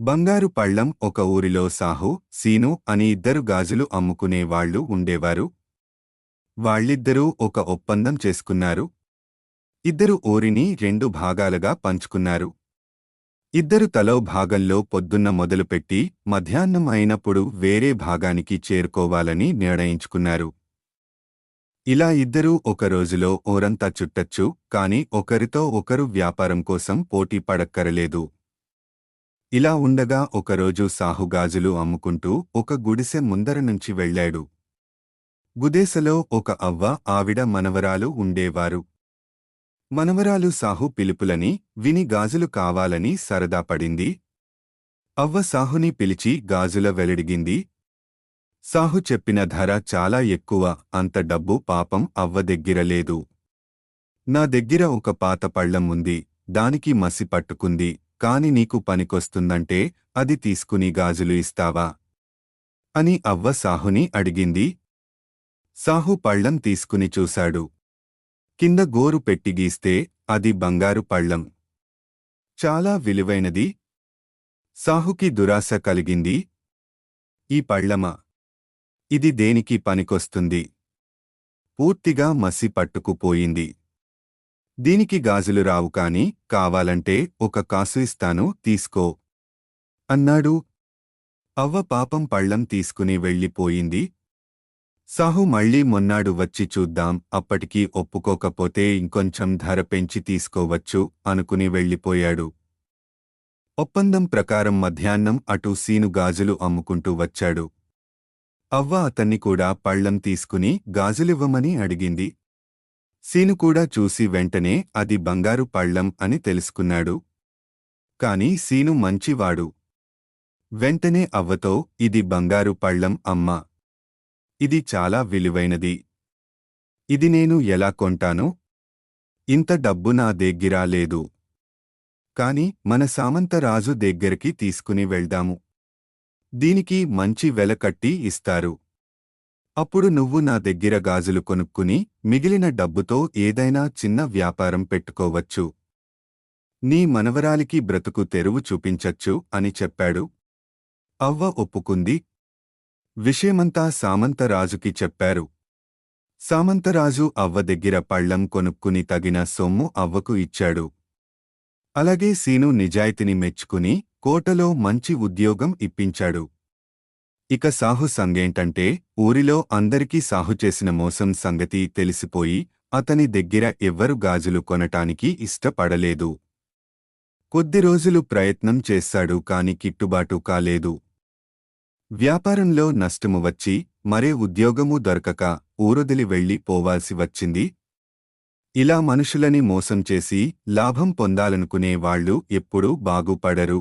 బంగారు పళ్ళం ఒక ఊరిలో సాహు సీను అని ఇద్దరు గాజులు అమ్ముకునే వాళ్ళు ఉండేవారు. వాళ్ళిద్దరూ ఒక ఒప్పందం చేసుకున్నారు. ఇద్దరు ఊరిని రెండు భాగాలుగా పంచుకున్నారు. ఇద్దరు తలో భాగంలో పొద్దున్న మొదలుపెట్టి మధ్యాహ్నం అయినప్పుడు వేరే భాగానికి చేరుకోవాలని నిర్ణయించుకున్నారు. ఇలా ఇద్దరూ ఒక రోజులో ఓరంతా చుట్టచ్చు కాని ఒకరితో ఒకరు వ్యాపారం కోసం పోటీ పడక్కరలేదు. ఇలా ఉండగా ఒకరోజు సాహుగాజులు అమ్ముకుంటూ ఒక గుడిసె ముందర నుంచి వెళ్ళాడు. గుదేసలో ఒక అవ్వ ఆవిడ మనవరాలు ఉండేవారు. మనవరాలు సాహు పిలుపులని విని గాజులు కావాలని సరదా పడింది. అవ్వ సాహుని పిలిచి గాజుల వెలడిగింది. సాహు చెప్పిన ధర చాలా ఎక్కువ అంత డబ్బు పాపం అవ్వ దగ్గర లేదు. నా దగ్గర ఒక పాత పళ్ళం ఉంది దానికి మసి పట్టుకుంది. కాని నీకు పనికొస్తుందంటే అది తీసుకుని గాజులు ఇస్తావా? అని అవ్వ సాహుని అడిగింది. సాహు పళ్ళం తీసుకుని చూశాడు. కింద గోరు పెట్టి గీస్తే అది బంగారు పళ్ళం. చాలా విలువైనది. సాహుకి దురాశ కలిగింది. ఈ పళ్ళమా? ఇది దేనికి పనికొస్తుంది? పూర్తిగా మసి పట్టుకుపోయింది. దీనికి గాజులు రావు కాని కావాలంటే ఒక కాసు ఇస్తాను తీసుకో. అన్నాడు. అవ్వ పాపం పళ్ళం తీసుకుని వెళ్ళిపోయింది. సాహు మళ్ళీ మొన్నాడు వచ్చి చూద్దాం అప్పటికీ ఒప్పుకోకపోతే ఇంకొంచెం ధర పెంచి తీసుకోవచ్చు అనుకుని వెళ్ళిపోయాడు. ఒప్పందం ప్రకారం మధ్యాహ్నం అటు సీను గాజులు అమ్ముకుంటూ వచ్చాడు. అవ్వ అతన్ని కూడా పళ్ళం తీసుకుని గాజులివ్వమని అడిగింది. సీను కూడా చూసి వెంటనే అది బంగారు పళ్ళం అని తెలుసుకున్నాడు. కాని సీను మంచివాడు. వెంటనే అవ్వతో ఇది బంగారు పళ్ళం అమ్మ. ఇది చాలా విలువైనది. ఇది నేను ఎలా కొంటాను? ఇంత డబ్బు నా దగ్గర లేదు. కాని మన సామంతరాజు దగ్గరికి తీసుకుని వెళ్దాము. దీనికి మంచి వెల కట్టి ఇస్తారు. అప్పుడు నువ్వు నా దగ్గర గాజులు కొనుక్కుని మిగిలిన డబ్బుతో ఏదైనా చిన్న వ్యాపారం పెట్టుకోవచ్చు. నీ మనవరాలికి బ్రతుకు తెరువు చూపించచ్చు అని చెప్పాడు. అవ్వ ఒప్పుకుంది. విషయమంతా సామంతరాజుకి చెప్పారు. సామంతరాజు అవ్వ దగ్గర పళ్ళం కొనుక్కుని తగిన సొమ్ము అవ్వకు ఇచ్చాడు. అలాగే సీను నిజాయితీని మెచ్చుకుని కోటలో మంచి ఉద్యోగం ఇప్పించాడు. ఇక సాహు సంగేంటంటే ఊరిలో అందరికీ సాహు చేసిన మోసం సంగతి తెలిసిపోయి అతని దగ్గర ఎవ్వరు గాజులు కొనటానికి ఇష్టపడలేదు. కొద్ది రోజులు ప్రయత్నం చేశాడు కాని కిట్టుబాటు కాలేదు. వ్యాపారంలో నష్టము వచ్చి మరే ఉద్యోగము దొరకక ఊరొదిలి వెళ్ళి పోవాల్సి వచ్చింది. ఇలా మనుషులని మోసం చేసి లాభం పొందాలనుకునే వాళ్ళు ఎప్పుడూ బాగుపడరు.